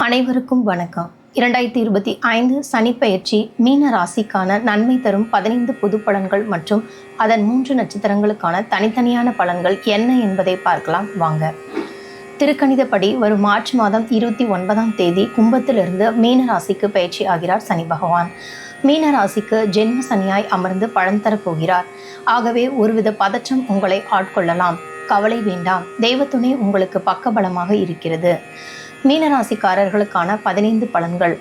அனைவருக்கும் வணக்கம். இரண்டாயிரத்தி இருபத்தி ஐந்து சனிப்பெயர்ச்சி மீன ராசிக்கான நன்மை தரும் பதினைந்து புது பலன்கள் மற்றும் அதன் மூன்று நட்சத்திரங்களுக்கான தனித்தனியான பலன்கள் என்ன என்பதை பார்க்கலாம். வாங்க. திருக்கணிதப்படி வரும் மார்ச் மாதம் இருபத்தி ஒன்பதாம் தேதி கும்பத்திலிருந்து மீன ராசிக்கு பயிற்சி ஆகிறார் சனி பகவான். மீன ராசிக்கு ஜென்ம சனியாய் அமர்ந்து பலன் தரப் போகிறார். ஆகவே ஒருவித பதற்றம் உங்களை ஆட்கொள்ளலாம். கவலை வேண்டாம். தெய்வத்துணை உங்களுக்கு பக்கபலமாக இருக்கிறது. மீனராசிக்காரர்களுக்கான பதினைந்து பலன்கள்.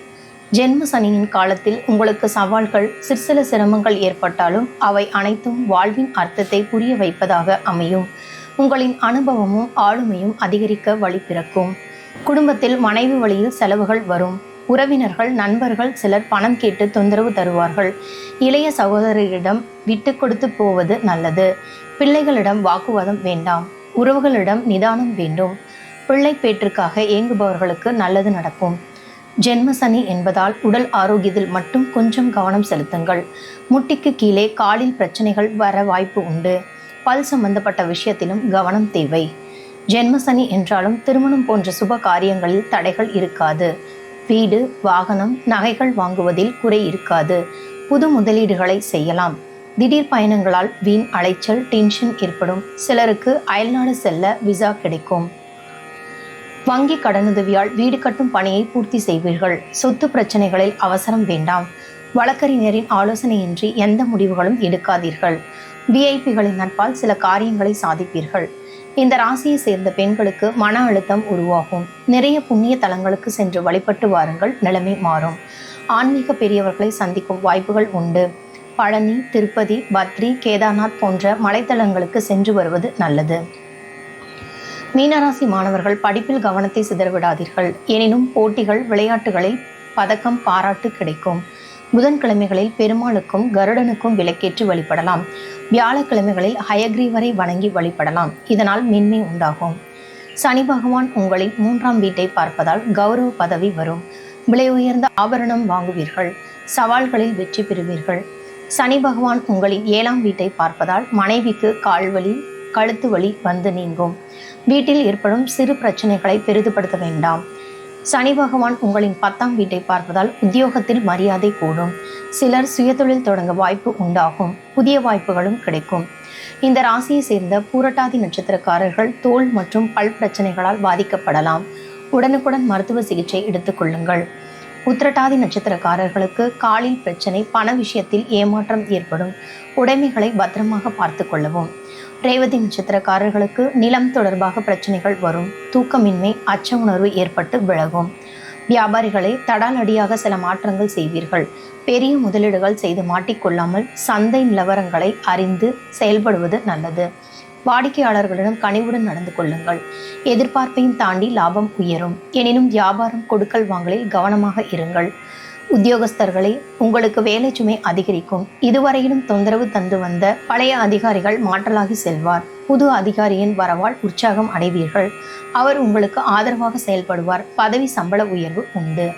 ஜென்ம சனியின் காலத்தில் உங்களுக்கு சவால்கள் சிற்சில சிரமங்கள் ஏற்பட்டாலும் அவை அனைத்தும் வாழ்வின் அர்த்தத்தை புரிய வைப்பதாக அமையும். உங்களின் அனுபவமும் ஆளுமையும் அதிகரிக்க வழி பிறக்கும். குடும்பத்தில் மனைவி வழியில் செலவுகள் வரும். உறவினர்கள் நண்பர்கள் சிலர் பணம் கேட்டு தொந்தரவு தருவார்கள். இளைய சகோதரரிடம் விட்டு கொடுத்து போவது நல்லது. பிள்ளைகளிடம் வாக்குவாதம் வேண்டாம். உறவுகளிடம் நிதானம் வேண்டும். பிள்ளை பேற்றுக்காக ஏங்குபவர்களுக்கு நல்லது நடக்கும். ஜென்ம சனி என்பதால் உடல் ஆரோக்கியத்தில் மட்டும் கொஞ்சம் கவனம் செலுத்துங்கள். முட்டிக்கு கீழே காலில் பிரச்சனைகள் வர வாய்ப்பு உண்டு. பல் சம்பந்தப்பட்ட விஷயத்திலும் கவனம் தேவை. ஜென்ம சனி என்றாலும் திருமணம் போன்ற சுப காரியங்களில் தடைகள் இருக்காது. வீடு வாகனம் நகைகள் வாங்குவதில் குறை இருக்காது. புது முதலீடுகளை செய்யலாம். திடீர் பயணங்களால் வீண் அலைச்சல் டென்ஷன் ஏற்படும். சிலருக்கு அயல்நாடு செல்ல விசா கிடைக்கும். வங்கி கடனுதவியால் வீடு கட்டும் பணியை பூர்த்தி செய்வீர்கள். சொத்து பிரச்சனைகளில் அவசரம் வேண்டாம். வழக்கறிஞரின் ஆலோசனையின்றி எந்த முடிவுகளும் எடுக்காதீர்கள். விஐபிகளின் நட்பால் சில காரியங்களை சாதிப்பீர்கள். இந்த ராசியை சேர்ந்த பெண்களுக்கு மன அழுத்தம் உருவாகும். நிறைய புண்ணிய தலங்களுக்கு சென்று வழிபட்டு வாருங்கள் நிலைமை மாறும். ஆன்மீக பெரியவர்களை சந்திக்கும் வாய்ப்புகள் உண்டு. பழனி திருப்பதி பத்ரி கேதார்நாத் போன்ற மலைத்தலங்களுக்கு சென்று வருவது நல்லது. மீனராசி மாணவர்கள் படிப்பில் கவனத்தை சிதறவிடாதீர்கள். எனினும் போட்டிகள் விளையாட்டுகளில் பதக்கம் பாராட்டு கிடைக்கும். புதன்கிழமைகளில் பெருமாளுக்கும் கருடனுக்கும் விளக்கேற்றி வழிபடலாம். வியாழக்கிழமைகளில் ஹயக்ரீவரை வணங்கி வழிபடலாம். இதனால் மென்மை உண்டாகும். சனி பகவான் உங்களின் மூன்றாம் வீட்டை பார்ப்பதால் கௌரவ பதவி வரும். விலை உயர்ந்த ஆபரணம் வாங்குவீர்கள். சவால்களில் வெற்றி பெறுவீர்கள். சனி பகவான் உங்களின் ஏழாம் வீட்டை பார்ப்பதால் மனைவிக்கு கால்வலி கழுத்து வலி வந்து நீங்கும். வீட்டில் ஏற்படும் சிறு பிரச்சனைகளை பெரிதுபடுத்த வேண்டாம். சனி பகவான் உங்களின் பத்தாம் வீட்டை பார்ப்பதால் உத்தியோகத்தில் மரியாதை கூடும். சிலர் சுயதொழில் தொடங்க வாய்ப்பு உண்டாகும். புதிய வாய்ப்புகளும் கிடைக்கும். இந்த ராசியை சேர்ந்த பூரட்டாதி நட்சத்திரக்காரர்கள் தோல் மற்றும் பல் பிரச்சனைகளால் பாதிக்கப்படலாம். உடனுக்குடன் மருத்துவ சிகிச்சை எடுத்துக்கொள்ளுங்கள் உத்திரட்டாதி நட்சத்திரக்காரர்களுக்கு காலில் பிரச்சனை பண விஷயத்தில் ஏமாற்றம் ஏற்படும். உடைமைகளை பத்திரமாக பார்த்து கொள்ளவும். ரேவதி நட்சத்திரக்காரர்களுக்கு நிலம் தொடர்பாக பிரச்சனைகள் வரும். தூக்கமின்மை அச்ச உணர்வு ஏற்பட்டு விலகும். வியாபாரிகளை தடாலடியாக சில மாற்றங்கள் செய்வீர்கள். பெரிய முதலீடுகள் செய்து மாட்டிக்கொள்ளாமல் சந்தை நிலவரங்களை அறிந்து செயல்படுவது நல்லது. வாடிக்கையாளர்களிடம் கனிவுடன் நடந்து கொள்ளுங்கள். எதிர்பார்ப்பையும் தாண்டி லாபம் உயரும். எனினும் வியாபாரம் கொடுக்கல் வாங்கலில் கவனமாக இருங்கள். உத்தியோகஸ்தர்களை உங்களுக்கு வேலை சுமை அதிகரிக்கும். இதுவரையிலும் தொந்தரவு தந்து வந்த பழைய அதிகாரிகள் மாற்றலாகி செல்வார். புது அதிகாரியின் வரவால் உற்சாகம் அடைவீர்கள். அவர் உங்களுக்கு ஆதரவாக செயல்படுவார். பதவி சம்பள உயர்வு உண்டு.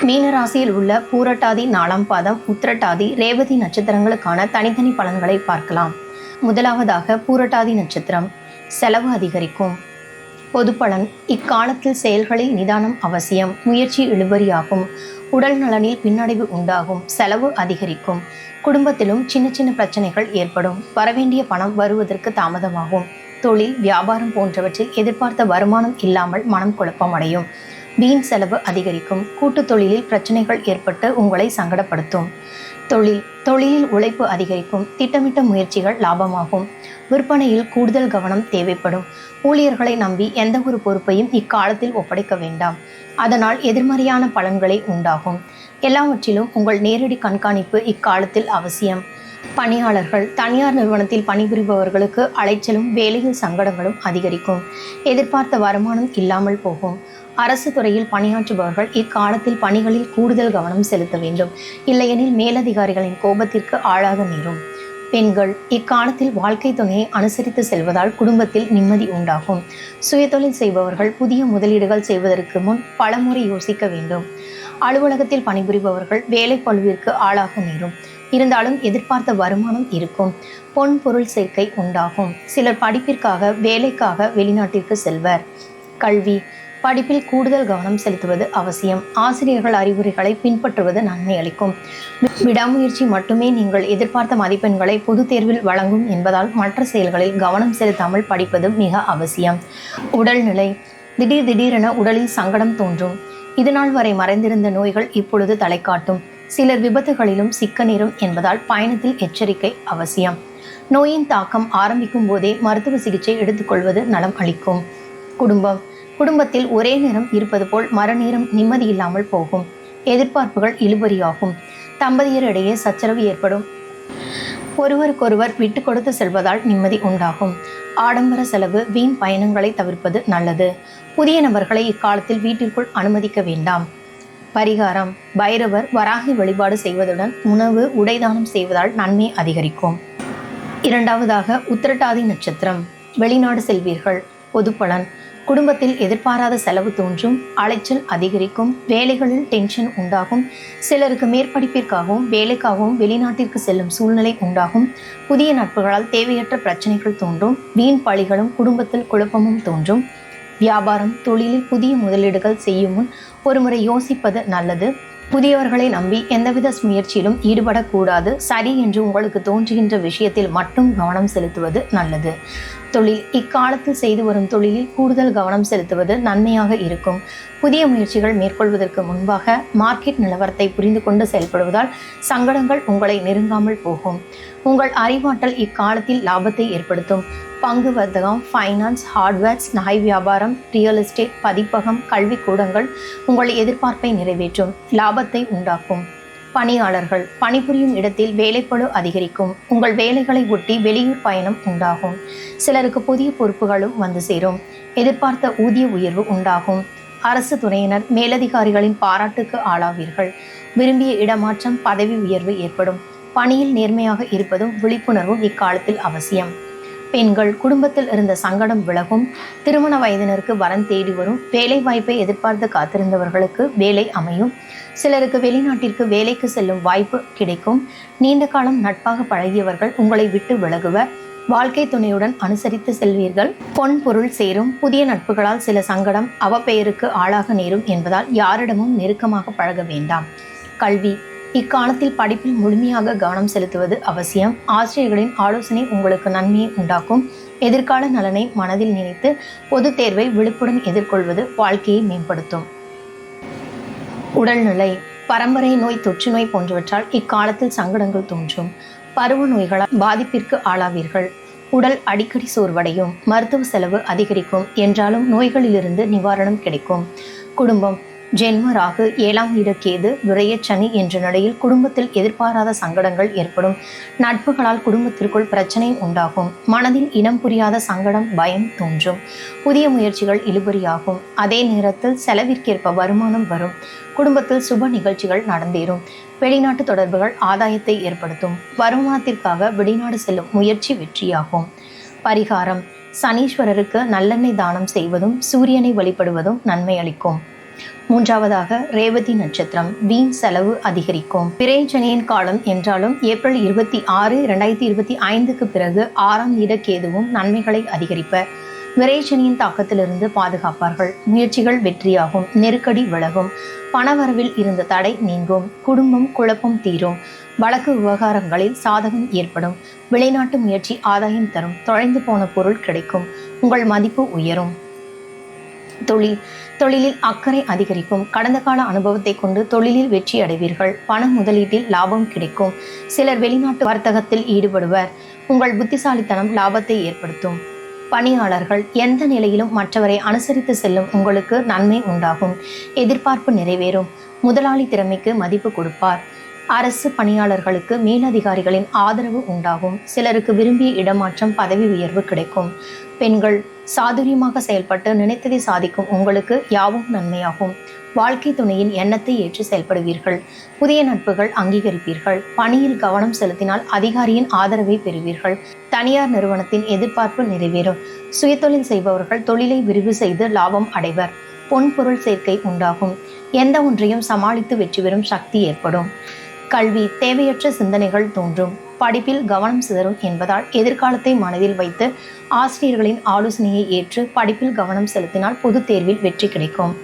மீனராசியில் உள்ள பூரட்டாதி நாலாம் பாதம் உத்திரட்டாதி ரேவதி நட்சத்திரங்களுக்கான தனித்தனி பலன்களை பார்க்கலாம். முதலாவதாக பூரட்டாதி நட்சத்திரம் செலவு அதிகரிக்கும். பொது பலன் இக்காலத்தில் செயல்களில் நிதானம் அவசியம் முயற்சி இழுபறியாகும். உடல் நலனில் பின்னடைவு உண்டாகும் செலவு அதிகரிக்கும். குடும்பத்திலும் சின்ன சின்ன பிரச்சனைகள் ஏற்படும். வரவேண்டிய பணம் வருவதற்கு தாமதமாகும். தொழில் வியாபாரம் போன்றவற்றில் எதிர்பார்த்த வருமானம் இல்லாமல் மனம் குழப்பம் அடையும் வீண் செலவு அதிகரிக்கும். கூட்டு தொழிலில் பிரச்சனைகள் ஏற்பட்டு உங்களை சங்கடப்படுத்தும். தொழில் தொழிலில் உழைப்பு அதிகரிக்கும். திட்டமிட்ட முயற்சிகள் லாபமாகும். விற்பனையில் கூடுதல் கவனம் தேவைப்படும். ஊழியர்களை நம்பி எந்த ஒரு பொறுப்பையும் இக்காலத்தில் ஒப்படைக்க வேண்டாம். அதனால் எதிர்மறையான பலன்களை உண்டாகும். எல்லாவற்றிலும் உங்கள் நேரடி கண்காணிப்பு இக்காலத்தில் அவசியம். பணியாளர்கள் தனியார் நிறுவனத்தில் பணிபுரிபவர்களுக்கு அலைச்சலும் வேலையில் சங்கடங்களும் அதிகரிக்கும். எதிர்பார்த்த வருமானம் இல்லாமல் போகும். அரசு துறையில் பணியாற்றுபவர்கள் இக்காலத்தில் பணிகளில் கூடுதல் கவனம் செலுத்த வேண்டும். இல்லையெனில் மேலதிகாரிகளின் கோபத்திற்கு ஆளாக நேரும். பெண்கள் இக்காலத்தில் வாழ்க்கை துணையை அனுசரித்து செல்வதால் குடும்பத்தில் நிம்மதி உண்டாகும். சுயதொழில் செய்பவர்கள் புதிய முதலீடுகள் செய்வதற்கு முன் பலமுறை யோசிக்க வேண்டும். அலுவலகத்தில் பணிபுரிபவர்கள் வேலை பழுவிற்கு ஆளாக நேரும். இருந்தாலும் எதிர்பார்த்த வருமானம் இருக்கும். பொன் பொருள் சேர்க்கை உண்டாகும். சிலர் படிப்பிற்காக வேலைக்காக வெளிநாட்டிற்கு செல்வர். கல்வி படிப்பில் கூடுதல் கவனம் செலுத்துவது அவசியம். ஆசிரியர்கள் அறிவுரைகளை பின்பற்றுவது நன்மை அளிக்கும். விடாமுயற்சி மட்டுமே நீங்கள் எதிர்பார்த்த மதிப்பெண்களை பொதுத் தேர்வில் வழங்கும் என்பதால் மற்ற செயல்களில் கவனம் செலுத்தாமல் படிப்பது மிக அவசியம். உடல்நிலை திடீர் திடீரென உடலில் சங்கடம் தோன்றும். இதுநாள் வரை மறைந்திருந்த நோய்கள் இப்பொழுது தலை காட்டும் சிலர் விபத்துகளிலும் சிக்க நேரும் என்பதால் பயணத்தில் எச்சரிக்கை அவசியம். நோயின் தாக்கம் ஆரம்பிக்கும் போதே மருத்துவ சிகிச்சை எடுத்துக்கொள்வது நலம் அளிக்கும். குடும்பம். குடும்பத்தில் ஒரே நேரம் இருப்பது போல் மறுநேரம் நிம்மதி இல்லாமல் போகும். எதிர்பார்ப்புகள் இழுபறியாகும். தம்பதியரிடையே சச்சரவு ஏற்படும். ஒருவருக்கொருவர் விட்டு கொடுத்து செல்வதால் நிம்மதி உண்டாகும். ஆடம்பர செலவு வீண் பயணங்களை தவிர்ப்பது நல்லது. புதிய நபர்களை இக்காலத்தில் வீட்டிற்குள் அனுமதிக்க வேண்டாம். பரிகாரம் பைரவர் வராகி வழிபாடு செய்வதுடன் உணவு உடைதானம் செய்வதால் நன்மை அதிகரிக்கும். இரண்டாவதாக உத்திரட்டாதி நட்சத்திரம். வெளிநாடு செல்வீர்கள். பொதுப்பலன் குடும்பத்தில் எதிர்பாராத செலவு தோன்றும் அலைச்சல் அதிகரிக்கும் வேலைகளில் டென்ஷன் உண்டாகும் சிலருக்கு மேற்படிப்பிற்காகவும் வேலைக்காகவும் வெளிநாட்டிற்கு செல்லும் சூழ்நிலை உண்டாகும். புதிய நட்புகளால் தேவையற்ற பிரச்சனைகள் தோன்றும் வீண் பழிகளும் குடும்பத்தில் குழப்பமும் தோன்றும். வியாபாரம் தொழிலில் புதிய முதலீடுகள் செய்யும் முன் ஒருமுறை யோசிப்பது நல்லது. புதியவர்களை நம்பி எந்தவித முயற்சியிலும் ஈடுபடக்கூடாது. சரி என்று உங்களுக்கு தோன்றுகின்ற விஷயத்தில் மட்டும் கவனம் செலுத்துவது நல்லது. தொழில் இக்காலத்தில் செய்து வரும் தொழிலில் கூடுதல் கவனம் செலுத்துவது நன்மையாக இருக்கும். புதிய முயற்சிகள் மேற்கொள்வதற்கு முன்பாக மார்க்கெட் நிலவரத்தை புரிந்து கொண்டு செயல்படுவதால் சங்கடங்கள் உங்களை நெருங்காமல் போகும். உங்கள் அறிவாற்றல் இக்காலத்தில் லாபத்தை ஏற்படுத்தும். பங்கு வர்த்தகம் ஃபைனான்ஸ் ஹார்ட்வேர்ஸ் நகை வியாபாரம் ரியல் எஸ்டேட் பதிப்பகம் கல்விக்கூடங்கள் உங்கள் எதிர்பார்ப்பை நிறைவேற்றும் லாபத்தை உண்டாக்கும். பணியாளர்கள் பணிபுரியும் இடத்தில் வேலைப்பளு அதிகரிக்கும். உங்கள் வேலைகளை ஒட்டி வெளியூர் பயணம் உண்டாகும். சிலருக்கு புதிய பொறுப்புகளும் வந்து சேரும். எதிர்பார்த்த ஊதிய உயர்வு உண்டாகும். அரசு துறையினர் மேலதிகாரிகளின் பாராட்டுக்கு ஆளாவீர்கள். விரும்பிய இடமாற்றம் பதவி உயர்வு ஏற்படும். பணியில் நேர்மையாக இருப்பதும் விழிப்புணர்வும் இக்காலத்தில் அவசியம். பெண்கள் குடும்பத்தில் இருந்த சங்கடம் விலகும் திருமண வயதினருக்கு வரன் தேடி வரும் வேலை வாய்ப்பை எதிர்பார்த்து காத்திருந்தவர்களுக்கு வேலை அமையும் சிலருக்கு வெளிநாட்டிற்கு வேலைக்கு செல்லும் வாய்ப்பு கிடைக்கும். நீண்ட காலம் நட்பாக பழகியவர்கள் உங்களை விட்டு விலகுவர் வாழ்க்கை துணையுடன் அனுசரித்து செல்வீர்கள். பொன் பொருள் சேரும் புதிய நட்புகளால் சில சங்கடம் அவப்பெயருக்கு ஆளாக நேரும் என்பதால் யாரிடமும் நெருக்கமாக பழக வேண்டாம். கல்வி இக்காலத்தில் படிப்பில் முழுமையாக கவனம் செலுத்துவது அவசியம். ஆசிரியர்களின் ஆலோசனை உங்களுக்கு நன்மையை உண்டாக்கும். எதிர்கால நலனை மனதில் நினைத்து பொதுத் தேர்வை விழுப்புடன் எதிர்கொள்வது வாழ்க்கையை மேம்படுத்தும். உடல்நிலை பரம்பரை நோய் தொற்று நோய் போன்றவற்றால் இக்காலத்தில் சங்கடங்கள் தோன்றும். பருவ நோய்களால் பாதிப்பிற்கு ஆளாவீர்கள். உடல் அடிக்கடி சோர்வடையும். மருத்துவ செலவு அதிகரிக்கும். என்றாலும் நோய்களிலிருந்து நிவாரணம் கிடைக்கும். குடும்பம் ஜென்ம ராகு ஏழாம் இடக்கேது கேது விரைய சனி என்ற நிலையில் குடும்பத்தில் எதிர்பாராத சங்கடங்கள் ஏற்படும். நட்புகளால் குடும்பத்திற்குள் பிரச்சனை உண்டாகும். மனதில் இனம் புரியாத சங்கடம் பயம் தோன்றும். புதிய முயற்சிகள் இழுபறியாகும். அதே நேரத்தில் செலவிற்கேற்ப வருமானம் வரும். குடும்பத்தில் சுப நிகழ்ச்சிகள் நடந்தேறும். வெளிநாட்டு தொடர்புகள் ஆதாயத்தை ஏற்படுத்தும். வருமானத்திற்காக வெளிநாடு செல்லும் முயற்சி வெற்றியாகும். பரிகாரம். சனீஸ்வரருக்கு நல்லெண்ணெய் தானம் செய்வதும் சூரியனை வழிபடுவதும் நன்மை அளிக்கும். மூன்றாவதாக ரேவதி நட்சத்திரம் வீண் செலவு அதிகரிக்கும். பிறைச்சனியின் காலம் என்றாலும் ஏப்ரல் இருபத்தி ஆறு இரண்டாயிரத்தி இருபத்தி ஐந்துக்கு பிறகு ஆறாம் இட கேதுவும் நன்மைகளை அதிகரிப்பர் விரைச்சனியின் தாக்கத்திலிருந்து பாதுகாப்பார்கள். முயற்சிகள் வெற்றியாகும். நெருக்கடி விலகும். பணவரவில் இருந்த தடை நீங்கும். குடும்பம் குழப்பம் தீரும். வழக்கு விவகாரங்களில் சாதகம் ஏற்படும். வெளிநாட்டு முயற்சி ஆதாயம் தரும். தொலைந்து போன பொருள் கிடைக்கும். உங்கள் மதிப்பு உயரும். தொழில் தொழிலில் அக்கறை அதிகரிக்கும். கடந்த கால அனுபவத்தை கொண்டு தொழிலில் வெற்றி அடைவீர்கள். பண முதலீட்டில் லாபம் கிடைக்கும். சிலர் வெளிநாட்டு வர்த்தகத்தில் ஈடுபடுவர். உங்கள் புத்திசாலித்தனம் லாபத்தை ஏற்படுத்தும். பணியாளர்கள் எந்த நிலையிலும் மற்றவரை அனுசரித்து செல்லும் உங்களுக்கு நன்மை உண்டாகும். எதிர்பார்ப்பு நிறைவேறும். முதலாளி திறமைக்கு மதிப்பு கொடுப்பார். அரசு பணியாளர்களுக்கு மேலதிகாரிகளின் ஆதரவு உண்டாகும். சிலருக்கு விரும்பிய இடமாற்றம் பதவி உயர்வு கிடைக்கும். பெண்கள் சாதுரியமாக செயல்பட்டு நினைத்ததை சாதிக்கும் உங்களுக்கு யாவும் நன்மையாகும். வாழ்க்கை துணையின் எண்ணத்தை ஏற்று செயல்படுவீர்கள். புதிய நட்புகள் அங்கீகரிப்பீர்கள். பணியில் கவனம் செலுத்தினால் அதிகாரியின் ஆதரவை பெறுவீர்கள். தனியார் நிறுவனத்தின் எதிர்பார்ப்பு நிறைவேறும். சுயதொழில் செய்பவர்கள் தொழிலை விரிவு செய்து லாபம் அடைவர். பொன் பொருள் சேர்க்கை உண்டாகும். எந்த ஒன்றையும் சமாளித்து வெற்றி பெறும் சக்தி ஏற்படும். கல்வி தேவையற்ற சிந்தனைகள் தோன்றும். படிப்பில் கவனம் சிதறும் என்பதால் எதிர்காலத்தை மனதில் வைத்து ஆசிரியர்களின் ஆலோசனையை ஏற்று படிப்பில் கவனம் செலுத்தினால் பொதுத் தேர்வில் வெற்றி கிடைக்கும்.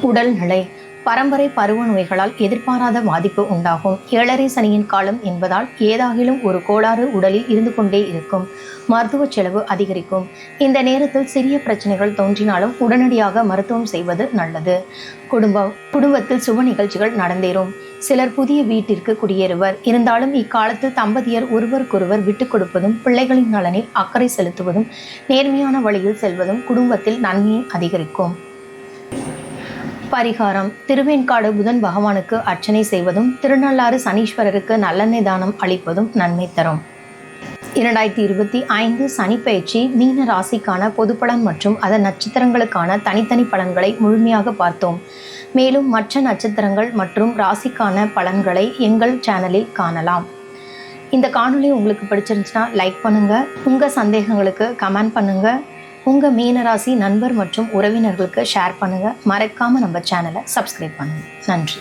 உடல்நிலை பரம்பரை பருவ நோய்களால் எதிர்பாராத பாதிப்பு உண்டாகும். ஏழரை சனியின் காலம் என்பதால் ஏதாகிலும் ஒரு கோளாறு உடலில் இருந்து கொண்டே இருக்கும். மருத்துவ செலவு அதிகரிக்கும். இந்த நேரத்தில் சிறிய பிரச்சனைகள் தோன்றினாலும் உடனடியாக மருத்துவம் செய்வது நல்லது. குடும்பம் குடும்பத்தில் சுப நிகழ்ச்சிகள் நடந்தேறும். சிலர் புதிய வீட்டிற்கு குடியேறுவர். இருந்தாலும் இக்காலத்தில் தம்பதியர் ஒருவருக்கொருவர் விட்டுக் கொடுப்பதும் பிள்ளைகளின் நலனில் அக்கறை செலுத்துவதும் நேர்மையான வழியில் செல்வதும் குடும்பத்தில் நன்மையை அதிகரிக்கும். பரிகாரம். திருவேன்காடு புதன் பகவானுக்கு அர்ச்சனை செய்வதும் திருநள்ளாறு சனீஸ்வரருக்கு நல்லெண்ணெய் தானம் அளிப்பதும் நன்மை தரும். இரண்டாயிரத்தி இருபத்தி ஐந்து சனிப்பயிற்சி மீன ராசிக்கான பொதுப்பலன் மற்றும் அதன் நட்சத்திரங்களுக்கான தனித்தனி பலன்களை முழுமையாக பார்த்தோம். மேலும் மற்ற நட்சத்திரங்கள் மற்றும் ராசிக்கான பலன்களை எங்கள் சேனலில் காணலாம். இந்த காணொலி உங்களுக்கு பிடிச்சிருந்துச்சுன்னா லைக் பண்ணுங்கள் உங்கள் சந்தேகங்களுக்கு கமெண்ட் பண்ணுங்கள் உங்கள் மீனராசி நண்பர் மற்றும் உறவினர்களுக்கு ஷேர் பண்ணுங்கள் மறக்காமல் நம்ம சேனலை சப்ஸ்கிரைப் பண்ணுங்கள் நன்றி.